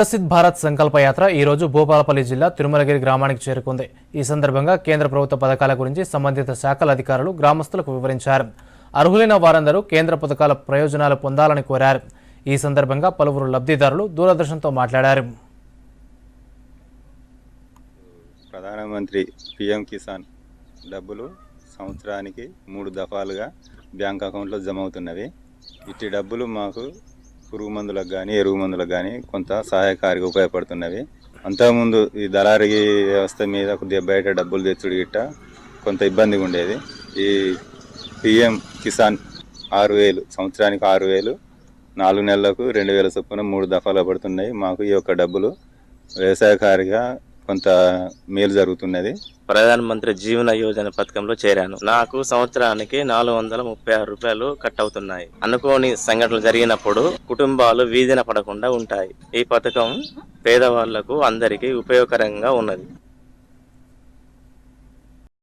వికసిత్ భారత్ సంకల్ప యాత్ర ఈ రోజు భూపాలపల్లి జిల్లా తిరుమలగిరి గ్రామానికి చేరుకుంది. ఈ సందర్భంగా కేంద్ర ప్రభుత్వ పథకాల గురించి సంబంధిత శాఖల అధికారులు గ్రామస్తులకు వివరించారు. అర్హులైన వారందరూ కేంద్ర పథకాల ప్రయోజనాలు పొందాలని కోరారు. ఈ సందర్భంగా పలువురు లబ్ధిదారులు దూరదర్శన్తో మాట్లాడారు. ప్రధానమంత్రి పిఎం కిసాన్ డబ్బులు సంవత్సరానికి మూడు దఫాలుగా బ్యాంక్ అకౌంట్లో జమ అవుతున్నవి. ఇట్టి డబ్బులు మాకు పురుగు మందులకు కానీ ఎరువు మందులకు కానీ కొంత సహాయకారిగా ఉపయోగపడుతున్నవి. అంతకుముందు ఈ దళారీ వ్యవస్థ మీద కొద్దిగా బయట డబ్బులు తెచ్చుడు గిట్ట కొంత ఇబ్బందిగా ఉండేది. ఈ పిఎం కిసాన్ ఆరు వేలు సంవత్సరానికి ఆరు వేలు నాలుగు నెలలకు రెండు వేల చొప్పున మూడు దఫాలు పడుతున్నాయి. మాకు ఈ యొక్క డబ్బులు వ్యవసాయకారిగా కొంత మేలు జరుగుతున్నది. ప్రధాన మంత్రి జీవన యోజన పథకంలో చేరాను. నాకు సంవత్సరానికి నాలుగు వందల ముప్పై ఆరు రూపాయలు కట్ అవుతున్నాయి అనుకోని సంఘటనలు జరిగినప్పుడు కుటుంబాలు వీధిన పడకుండా ఉంటాయి. ఈ పథకం పేదవాళ్ళకు అందరికీ ఉపయోగకరంగా ఉన్నది.